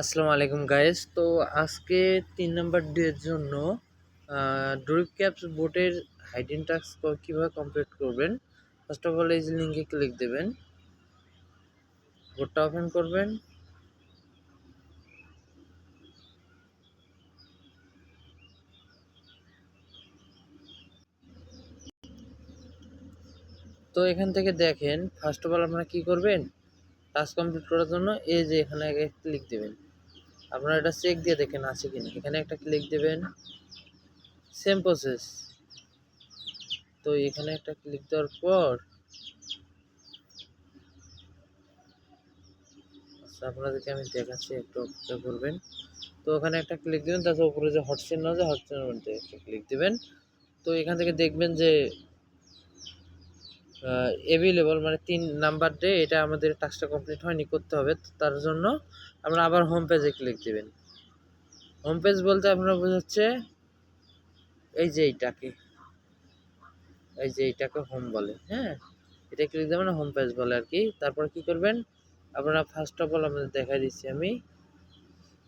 আসসালামু আলাইকুম গাইস তো আজকে তিন নাম্বার ডে এর জন্য ড্রিপ ক্যাপস বোটের হাইডিং টাস্ক কীভাবে কমপ্লিট করবেন? ফার্স্ট অফ অল এই যে লিঙ্কে ক্লিক দেবেন। বোটটা ওপেন করবেন। তো এখান থেকে দেখেন ফার্স্ট অফ অল আপনারা কী করবেন? টাস্ক কমপ্লিট করার জন্য এই যে এখানে আগে ক্লিক দেবেন। আপনারা এটা চেক দিয়ে দেখেন আছে কিনা। এখানে একটা ক্লিক দেবেন সেম প্রসেস তো এখানে একটা ক্লিক দেওয়ার পর আচ্ছা আপনাদেরকে আমি দেখাচ্ছি, একটু অপেক্ষা করবেন। তো ওখানে একটা ক্লিক দেবেন, তারপর উপরে যে হটসেন না হটসেনের মধ্যে একটা ক্লিক দেবেন। তো এখান থেকে দেখবেন যে অ্যাভেলেবল মানে তিন নাম্বার ডে এটা আমাদের টাস্কটা কমপ্লিট হয়নি, করতে হবে। তার জন্য আমরা আবার হোম পেজে ক্লিক দেবেন। হোম পেজ বলতে আপনারা বোঝাচ্ছে এই যে এইটাকে, এই যে এইটাকে হোম বলে হ্যাঁ? এটা ক্লিক দেবেন হোম পেজ বলে আর কি। তারপর কি করবেন? আপনারা ফার্স্ট অফ অল আমাদের দেখাই দিচ্ছি আমি।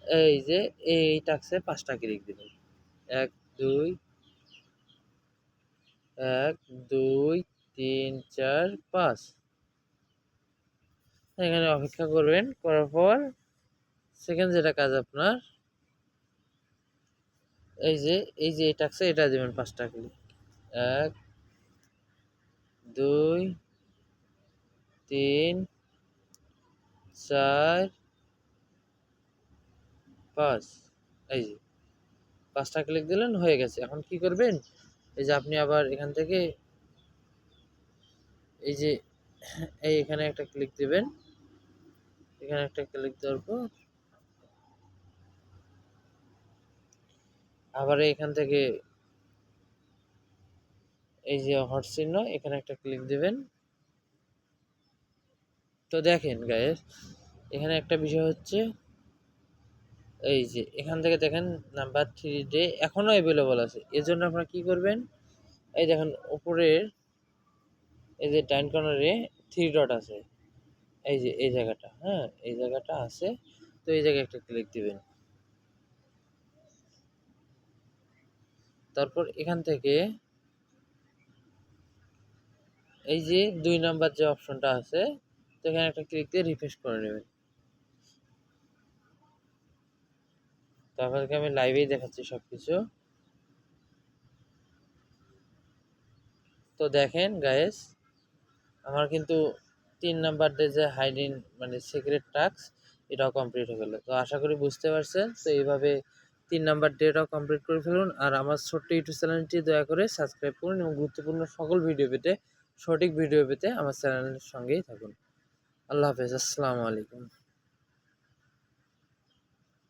এই যে এই টাক্সে পাঁচটা ক্লিক দেবেন। এক, দুই এক, দুই তিন, চার, পাঁচ। এখানে অপেক্ষা করবেন, করার পর সেকেন্ড যেটা কাজ আপনার, এই যে এই যে এই টাক্সে এটা দেবেন পাঁচটা ক্লিক এক, দুই, তিন, চার, পাঁচ। এই যে, পাঁচটা ক্লিক দিলেন, হয়ে গেছে। এখন কি করবেন? এই যে আপনি আবার এখান থেকে এই যে, এই এখানে একটা ক্লিক দিবেন। এখানে একটা ক্লিক দেওয়ার পর আবার এখান থেকে এই যে হট চিহ্ন, এখানে একটা ক্লিক দিবেন। তো দেখেন গায়েস এখানে একটা বিষয় হচ্ছে, এই যে এখান থেকে দেখেন নাম্বার থ্রি ডে এখনও অ্যাভেলেবল আছে। এজন্য আপনারা কি করবেন? এই দেখেন, উপরের এই যে ডাইন কর্নারে থ্রি ডট আছে। এই যে, এই জায়গাটা হ্যাঁ এই জায়গাটা আছে। তো এই জায়গায় একটা ক্লিক দিবেন। তারপর এখান থেকে এই যে দুই নাম্বার যে অপশনটা আছে, তো এখানে একটা ক্লিক দিয়ে রিফ্রেশ করে নেবেন। তো আপনাদেরকে আমি লাইভেই দেখাচ্ছি সব কিছু তো দেখেন গায়েস আমার কিন্তু তিন নাম্বার ডে যে হাইডিন মানে সিক্রেট টাস্ক এটাও কমপ্লিট হয়ে গেলো। তো আশা করি বুঝতে পারছেন, তো এইভাবে তিন নাম্বার ডেটাও কমপ্লিট করে ফেলুন। আর আমার ছোট্ট ইউটিউব চ্যানেলটি দয়া করে সাবস্ক্রাইব করুন এবং গুরুত্বপূর্ণ সকল ভিডিও পেতে, সঠিক ভিডিও পেতে আমার চ্যানেলের সঙ্গেই থাকুন। আল্লাহ হাফেজ, আসসালামু আলাইকুম।